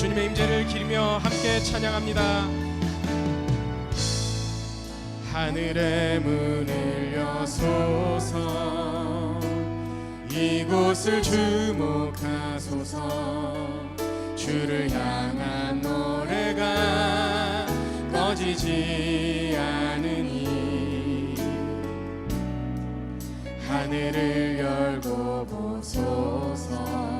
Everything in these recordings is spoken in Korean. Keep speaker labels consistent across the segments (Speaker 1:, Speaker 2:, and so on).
Speaker 1: 주님의 임재를 기리며 함께 찬양합니다. 하늘의 문을 여소서 이곳을 주목하소서. 주를 향한 노래가 꺼지지 않으니. 하늘을 열고 보소서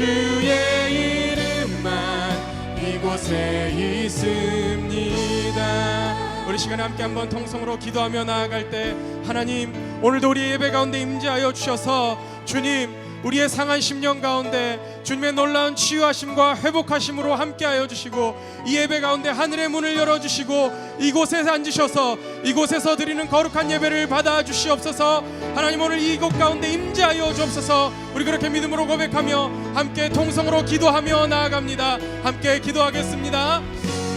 Speaker 1: 주의 이름만 이곳에 있습니다. 우리 시간에 함께 한번 통성으로 기도하며 나아갈 때 하나님 오늘도 우리 예배 가운데 임재하여 주셔서 주님 우리의 상한 심령 가운데 주님의 놀라운 치유하심과 회복하심으로 함께하여 주시고 이 예배 가운데 하늘의 문을 열어 주시고 이곳에 앉으셔서 이곳에서 드리는 거룩한 예배를 받아 주시옵소서 하나님 오늘 이곳 가운데 임재하여 주옵소서. 우리 그렇게 믿음으로 고백하며 함께 통성으로 기도하며 나아갑니다. 함께 기도하겠습니다.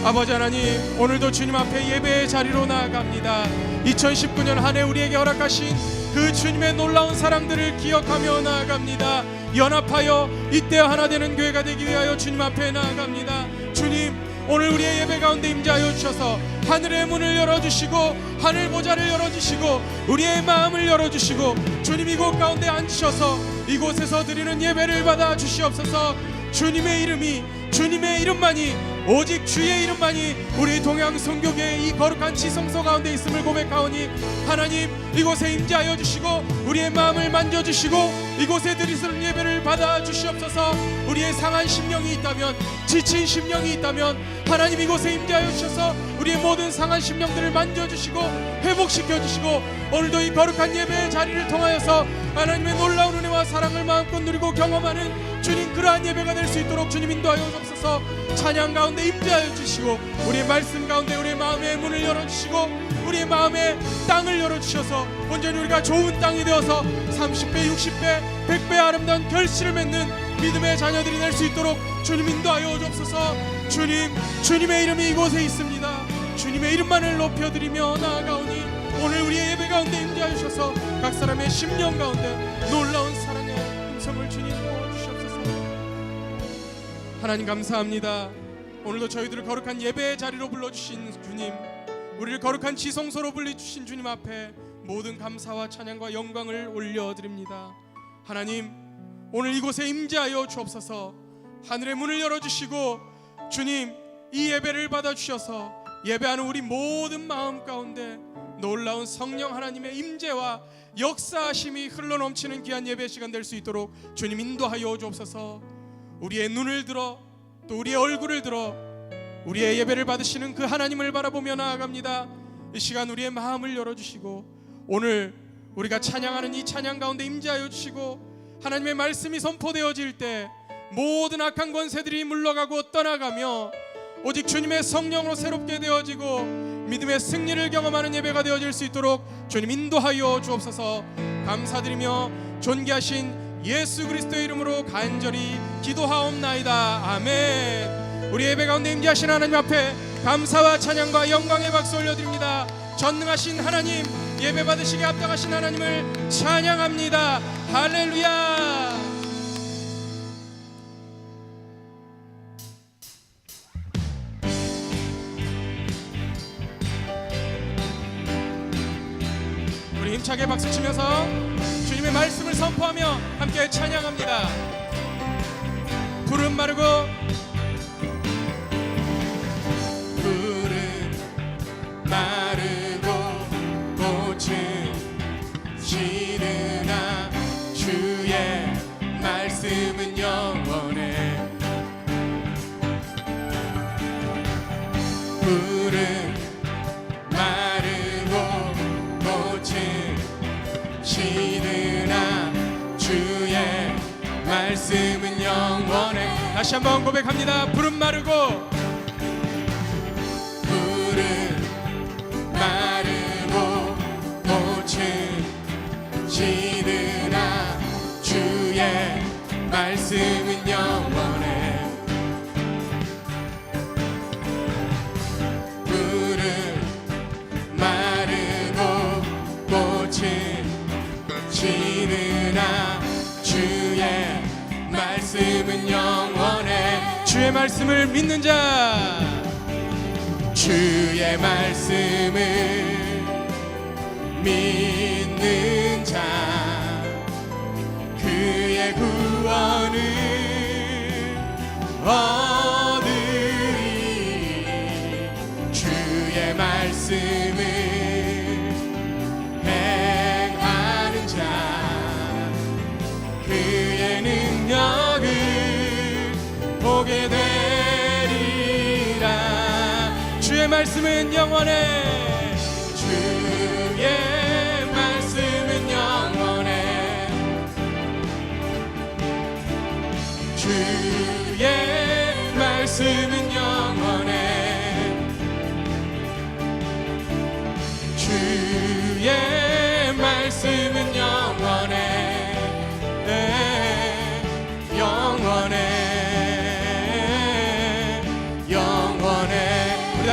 Speaker 1: 아버지 하나님 오늘도 주님 앞에 예배의 자리로 나아갑니다. 2019년 한 해 우리에게 허락하신 그 주님의 놀라운 사랑들을 기억하며 나아갑니다. 연합하여 이때 하나 되는 교회가 되기 위하여 주님 앞에 나아갑니다. 주님 오늘 우리의 예배 가운데 임재하여 주셔서 하늘의 문을 열어주시고 하늘 보좌를 열어주시고 우리의 마음을 열어주시고 주님 이곳 가운데 앉으셔서 이곳에서 드리는 예배를 받아 주시옵소서. 주님의 이름이 주님의 이름만이 오직 주의 이름만이 우리 동양 성교계의 이 거룩한 지성소 가운데 있음을 고백하오니 하나님 이곳에 임재하여 주시고 우리의 마음을 만져 주시고 이곳에 드리는 예배를 받아 주시옵소서. 우리의 상한 심령이 있다면 지친 심령이 있다면 하나님 이곳에 임재하여 주셔서 우리의 모든 상한 심령들을 만져 주시고 회복시켜 주시고 오늘도 이 거룩한 예배의 자리를 통하여서 하나님의 놀라운 은혜와 사랑을 마음껏 누리고 경험하는 주님 그러한 예배가 될 수 있도록 주님 인도하여 주옵소서. 찬양 가운데 임재하여 주시고 우리의 말씀 가운데 우리의 마음의 문을 열어주시고 우리의 마음의 땅을 열어주셔서 온전히 우리가 좋은 땅이 되어서 30배 60배 100배 아름다운 결실을 맺는 믿음의 자녀들이 될 수 있도록 주님 인도하여 주옵소서 주님 주님의 이름이 이곳에 있습니다 주님의 이름만을 높여드리며 나아가오니 오늘 우리의 예배 가운데 임재하여 주셔서 각 사람의 심령 가운데 놀라운 사랑의 음성을 주님 부어주시옵소서 하나님 감사합니다. 오늘도 저희들을 거룩한 예배의 자리로 불러주신 주님, 우리를 거룩한 지성소로 불러주신 주님 앞에 모든 감사와 찬양과 영광을 올려드립니다. 하나님, 오늘 이곳에 임재하여 주옵소서. 하늘의 문을 열어주시고 주님 이 예배를 받아주셔서 예배하는 우리 모든 마음 가운데 놀라운 성령 하나님의 임재와 역사하심이 흘러넘치는 귀한 예배 시간 될 수 있도록 주님 인도하여 주옵소서. 우리의 눈을 들어 또 우리의 얼굴을 들어 우리의 예배를 받으시는 그 하나님을 바라보며 나아갑니다. 이 시간 우리의 마음을 열어주시고 오늘 우리가 찬양하는 이 찬양 가운데 임재하여 주시고 하나님의 말씀이 선포되어질 때 모든 악한 권세들이 물러가고 떠나가며 오직 주님의 성령으로 새롭게 되어지고 믿음의 승리를 경험하는 예배가 되어질 수 있도록 주님 인도하여 주옵소서 감사드리며 존귀하신 예수 그리스도의 이름으로 간절히 기도하옵나이다 아멘 우리 예배 가운데 임재하신 하나님 앞에 감사와 찬양과 영광의 박수 올려드립니다 전능하신 하나님 예배 받으시게 합당하신 하나님을 찬양합니다. 할렐루야. 힘차게 박수 치면서 주님의 말씀을 선포하며 함께 찬양합니다. 푸른 마르고 다시 한번 고백합니다. 푸른 마르고. 푸른 마르고 꽃은 시드나 주의 말씀은 영원해. 푸른 마르고 꽃은 시드나 주의 말씀은 영원해 주의 말씀을 믿는 자. 주의 말씀을 믿는 자. 그의 구원을 말씀은 영원해. 주의 말씀은 영원해. 주의 말씀은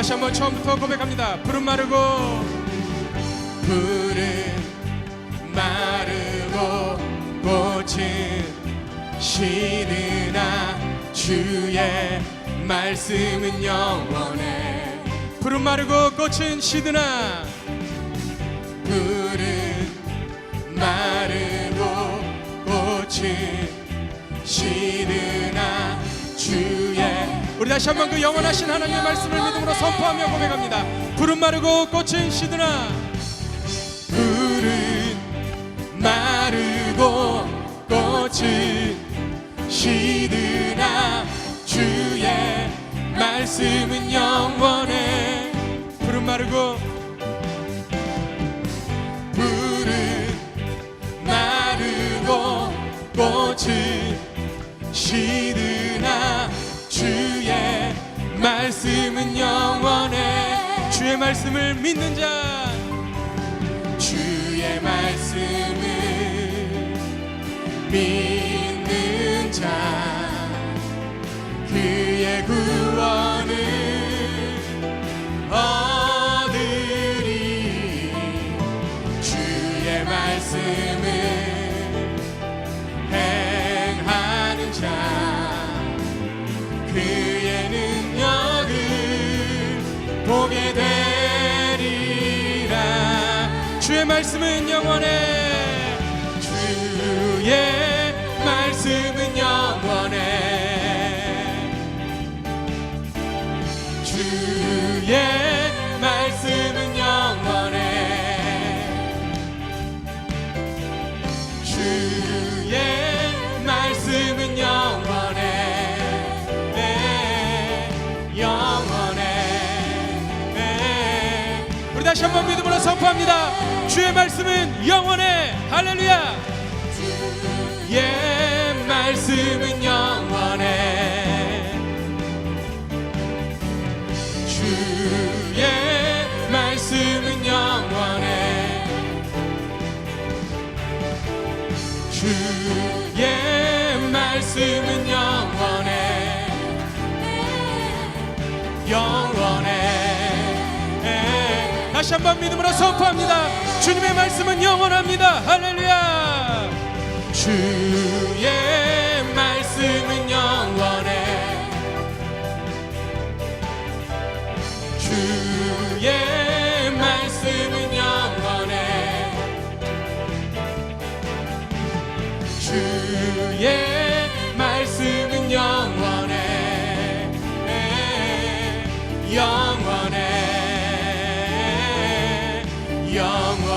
Speaker 1: 다시 한번 처음부터 고백합니다. 푸른 마르고 푸른 마르고 꽃은 시드나 주의 말씀은 영원해. 푸른 마르고 꽃은 시드나 푸른 마르고 꽃은 시드나 다시 한번 그 영원하신 하나님의 말씀을 믿음으로 선포하며 고백합니다. 푸른 마르고 꽃은 시드나. 푸른 마르고 꽃은 시드나. 주의 말씀은 영원해. 푸른 마르고 푸른 마르고 꽃은 시드나. 주의 말씀은 영원해. 주의 말씀을 믿는 자. 주의 말씀을 믿는 자. 그의 구원 말씀은 영원해. 주의 말씀은 영원해. 주의 말씀은 영원해. 주의 말씀은 영원해. 네, 영원해. 네. 우리 다시 한번 믿음으로 선포합니다 주의 말씀은 영원해. 할렐루야. 주의 말씀은 영원해. 주의 말씀은 영원해. 주의 말씀은 영원해. 영원해. 다시 한번 믿음으로 선포합니다 주님의 말씀은 영원합니다. 할렐루야. 주의 말씀은 영원해. 주의 말씀은 영원해. 주의 말씀은 영원해. 영원해. 영원해.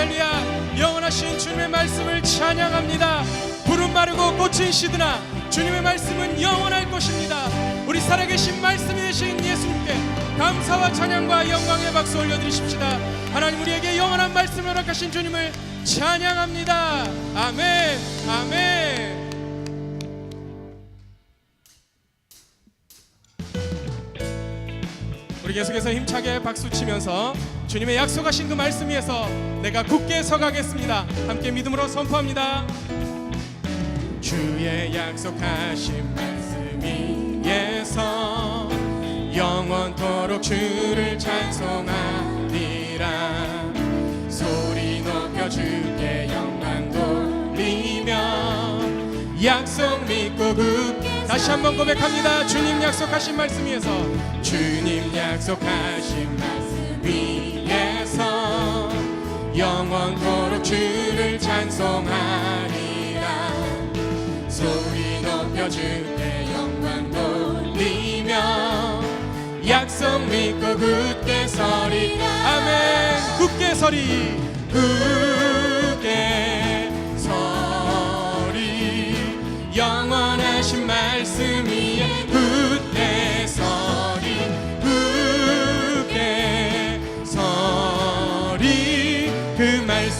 Speaker 1: 할렐루야. 영원하신 주님의 말씀을 찬양합니다. 푸른 마르고 꽃은 시드나 주님의 말씀은 영원할 것입니다. 우리 살아계신 말씀이 되신 예수님께 감사와 찬양과 영광의 박수 올려드리십시다. 하나님 우리에게 영원한 말씀을 허락하신 주님을 찬양합니다. 아멘, 아멘. 우리 계속해서 힘차게 박수 치면서 주님의 약속하신 그 말씀 위에서 내가 굳게 서가겠습니다. 함께 믿음으로 선포합니다. 주의 약속하신 말씀 위에서 영원토록 주를 찬송하리라 소리 높여 주께 영광 돌리며 약속 믿고 그 다시 한번 고백합니다 주님 약속하신 말씀 위에서 주님 약속하신 말씀 영원토록 주를 찬송하리라. 소리 높여 주께 영광 돌리며. 약속 믿고 굳게 서리 아멘. 굳게 서리. 굳게 서리. 영원하신 말씀 위에 굳게 서리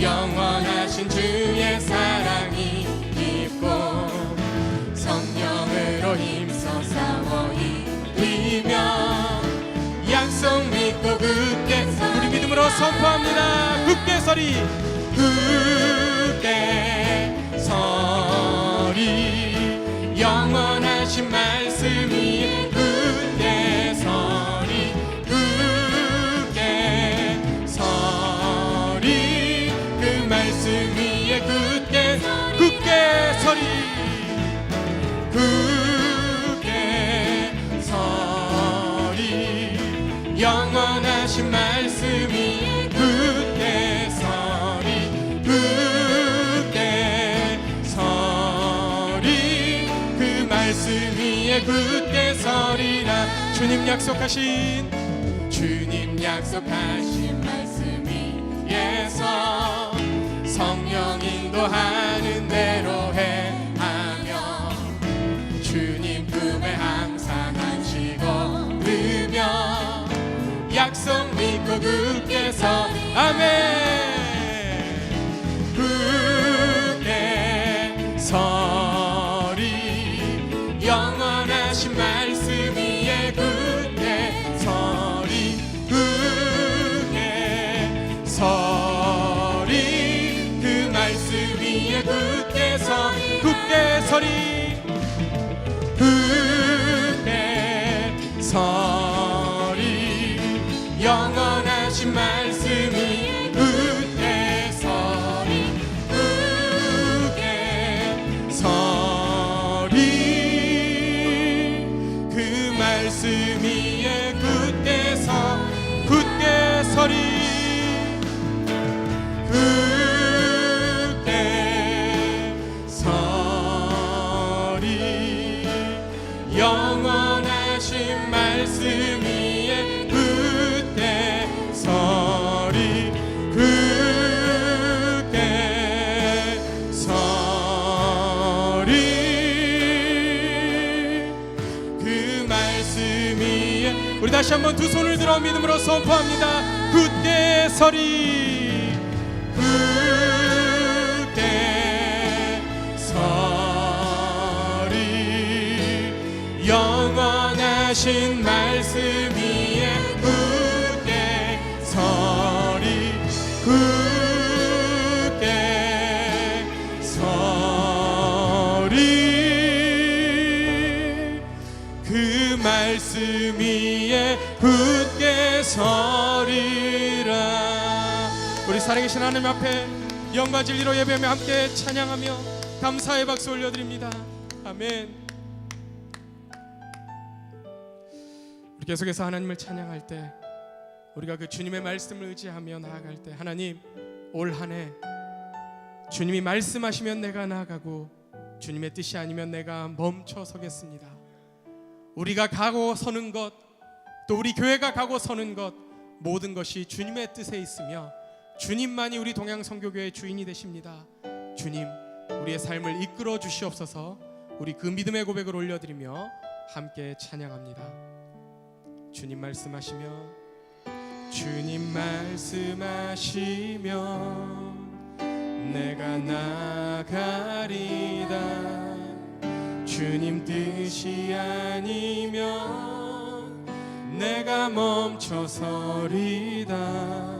Speaker 1: 영원하신 주의 사랑이 깊고 성령으로 힘써 싸워 이기며 약속 믿고 굳게 우리 믿음으로 선포합니다. 굳게 서리. 굳 위에 굳게 서리라. 주님 약속하신 주님 약속하신 말씀 위에서 성령 인도하는 대로 행하며 주님 다시 한번 두 손을 들어 믿음으로 선포합니다. 굳게 서리 굳게 서리 영원하신 말씀 위 살아계신 하나님 앞에 영과 진리로 예배하며 함께 찬양하며 감사의 박수 올려드립니다 아멘 우리 계속해서 하나님을 찬양할 때 우리가 그 주님의 말씀을 의지하며 나아갈 때 하나님 올 한해 주님이 말씀하시면 내가 나아가고 주님의 뜻이 아니면 내가 멈춰 서겠습니다. 우리가 가고 서는 것, 또 우리 교회가 가고 서는 것 모든 것이 주님의 뜻에 있으며 주님만이 우리 동양 선교교회의 주인이 되십니다. 주님, 우리의 삶을 이끌어 주시옵소서. 우리 그 믿음의 고백을 올려드리며 함께 찬양합니다. 주님 말씀하시며 주님 말씀하시며 내가 나가리다 주님 뜻이 아니면 내가 멈춰 서리다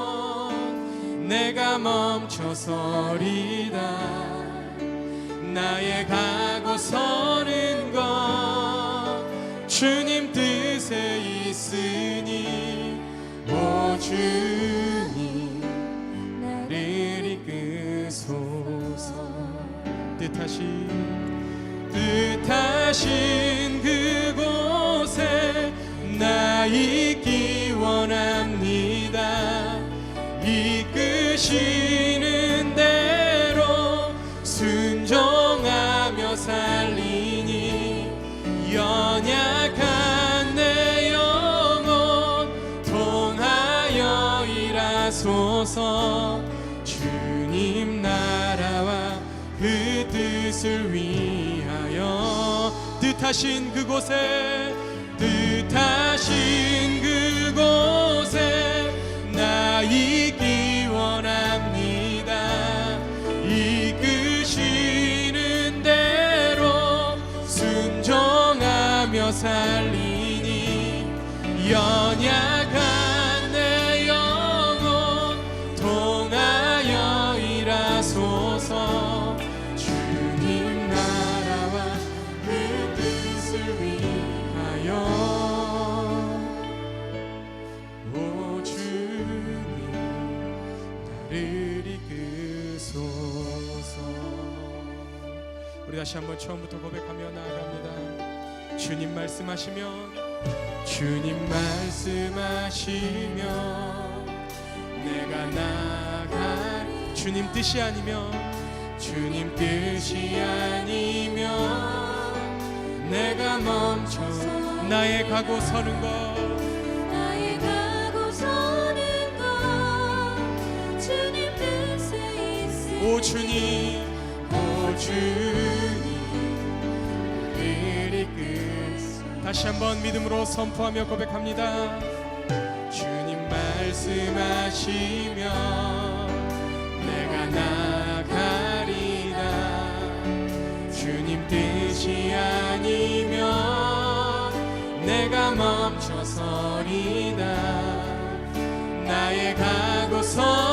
Speaker 1: 내가 멈춰 서리다. 나의 가고 서는 것 주님 뜻에 있으니 오 주님 나를 이끄소서. 뜻하신 뜻하신 그곳에 나 있기 이끄시는 대로 순종하며 살리니 연약한 내 영혼 통하여 일하소서. 주님 나라와 그 뜻을 위하여 뜻하신 그곳에 뜻하신 그곳 나를 이끄소서. 우리 다시 한번 처음부터 고백하며 나아갑니다. 주님 말씀하시면 주님 말씀하시며 내가 나갈 주님 뜻이 아니면 주님 뜻이 아니면 내가 멈춰 나의 가고 서는 것 오 주님 오 주님 이끄소 다시 한번 믿음으로 선포하며 고백합니다. 주님 말씀하시며 내가 나가리다 주님 뜻이 아니면 내가 멈춰 서리다 나의 가고 서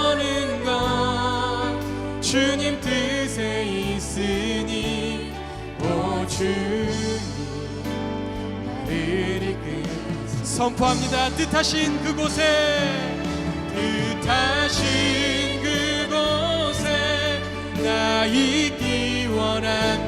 Speaker 1: 선포합니다. 뜻하신 그곳에 뜻하신 그곳에 나 있기 원합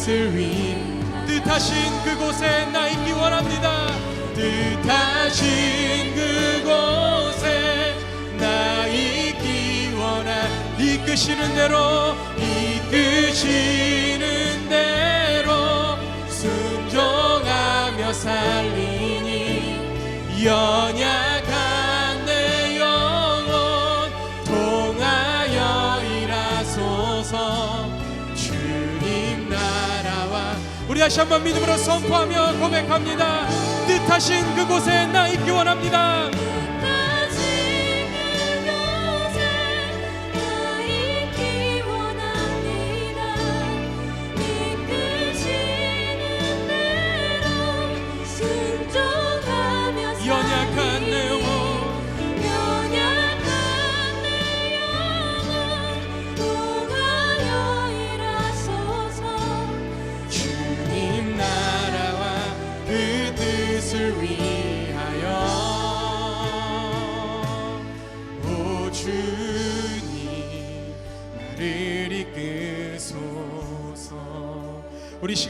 Speaker 1: 뜻을 위 뜻하신 그곳에 나 있기 원합니다. 뜻하신 그곳에 나 있기 원하 이끄시는 대로 이끄시는 대로 순종하며 살리니 연약 우리 다시 한번 믿음으로 선포하며 고백합니다. 뜻하신 그곳에 나 있기 원합니다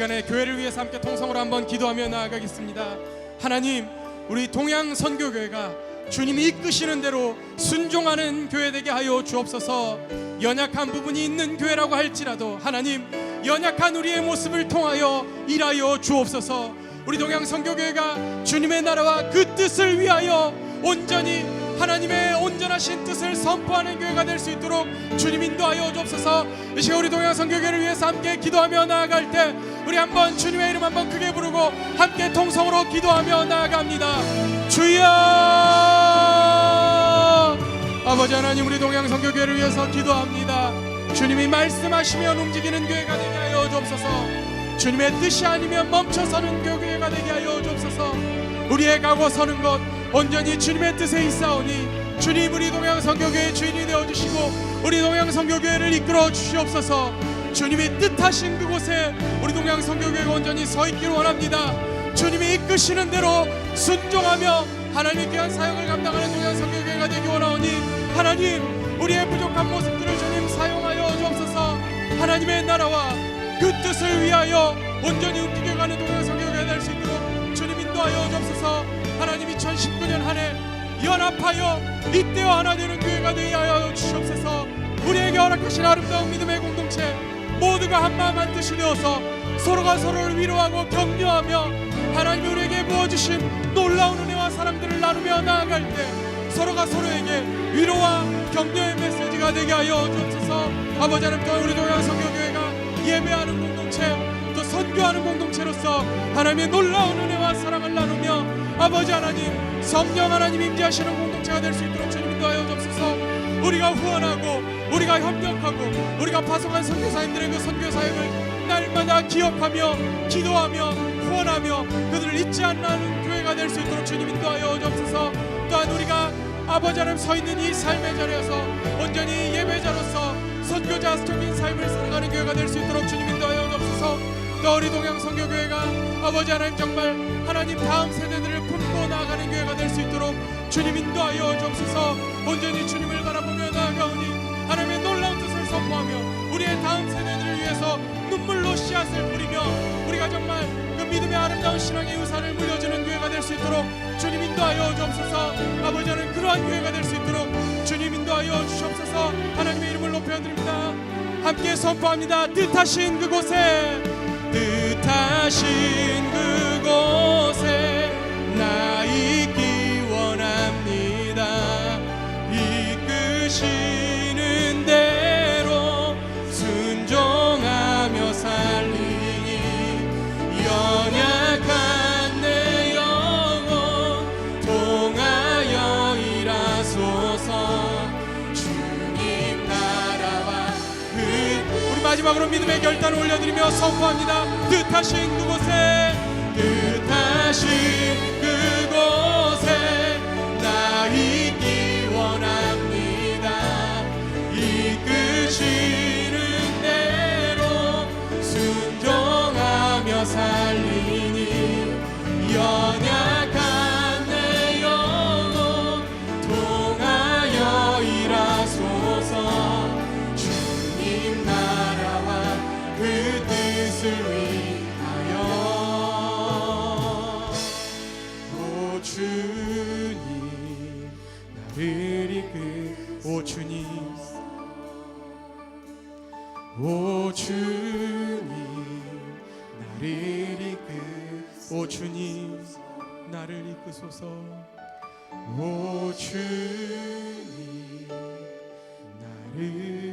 Speaker 1: 시간에 교회를 위해서 함께 통성으로 한번 기도하며 나아가겠습니다. 하나님 우리 동양 선교교회가 주님이 이끄시는 대로 순종하는 교회 되게 하여 주옵소서. 연약한 부분이 있는 교회라고 할지라도 하나님 연약한 우리의 모습을 통하여 일하여 주옵소서. 우리 동양 선교교회가 주님의 나라와 그 뜻을 위하여 온전히 하나님의 온전하신 뜻을 선포하는 교회가 될 수 있도록 주님 인도하여 주옵소서. 이 시간 우리 동양 선교교회를 위해서 함께 기도하며 나아갈 때 우리 한번 주님의 이름 한번 크게 부르고 함께 통성으로 기도하며 나아갑니다. 주여! 아버지 하나님 우리 동양 선교교회를 위해서 기도합니다. 주님이 말씀하시면 움직이는 교회가 되게 하여 주옵소서. 주님의 뜻이 아니면 멈춰서는 교회가 되게 하여 주옵소서. 우리의 가고 서는 것 온전히 주님의 뜻에 있사오니 주님 우리 동양 선교교회 주인이 되어 주시고 우리 동양 선교교회를 이끌어 주시옵소서 주님이 뜻하신 그곳에 우리 동양 선교교회가 온전히 서 있기를 원합니다. 주님이 이끄시는 대로 순종하며 하나님의 귀한 사역을 감당하는 동양 선교교회가 되기 원하오니 하나님 우리의 부족한 모습들을 주님 사용하여 주옵소서. 하나님의 나라와 그 뜻을 위하여 온전히 움직여 가는 동양 선교회가 될 수 있도록 주님 인도하여 주옵소서. 하나님 2019년 한 해 연합하여 이때와 하나 되는 교회가 되게 하여 주시옵소서. 우리에게 허락하신 아름다운 믿음의 공동체 모두가 한 마음 한 뜻이 되어서 서로가 서로를 위로하고 격려하며 하나님이 우리에게 부어주신 놀라운 은혜와 사랑들을 나누며 나아갈 때 서로가 서로에게 위로와 격려의 메시지가 되게 하여 주옵소서. 아버지 하나님 또한 우리 동양 성교교회가 예배하는 공동체 또 선교하는 공동체로서 하나님의 놀라운 은혜와 사랑을 나누며 아버지 하나님 성령 하나님 임재하시는 공동체가 될 수 있도록 주님 인도하여 주옵소서 우리가 후원하고 우리가 협력하고 우리가 파송한 선교사님들의 그 선교 사역을 날마다 기억하며 기도하며 후원하며 그들을 잊지 않는 교회가 될 수 있도록 주님 인도하여 주옵소서. 또한 우리가 아버지 하나님 서 있는 이 삶의 자리에서 온전히 예배자로서 선교자적인 삶을 살아가는 교회가 될 수 있도록 주님 인도하여 주옵소서. 또 우리 동양 선교교회가 아버지 하나님 정말 하나님 다음 세대들을 품고 나아가는 교회가 될 수 있도록 주님 인도하여 주옵소서. 온전히 주님을 바라보며 나아가오니 하나님의 놀라운 뜻을 선포하며 우리의 다음 세대들을 위해서 눈물로 씨앗을 뿌리며 우리가 정말 그 믿음의 아름다운 신앙의 유산을 물려주는 교회가 될 수 있도록 주님 인도하여 주옵소서. 아버지는 그러한 교회가 될 수 있도록 주님 인도하여 주시옵소서. 하나님의 이름을 높여드립니다. 함께 선포합니다. 뜻하신 그곳에 뜻하신 그곳 마지막으로 믿음의 결단을 올려드리며 선포합니다. 뜻하신 그곳에 뜻하신 그곳에 나 있기 원합니다. 이끄시 이끄소서. 오 주님 나를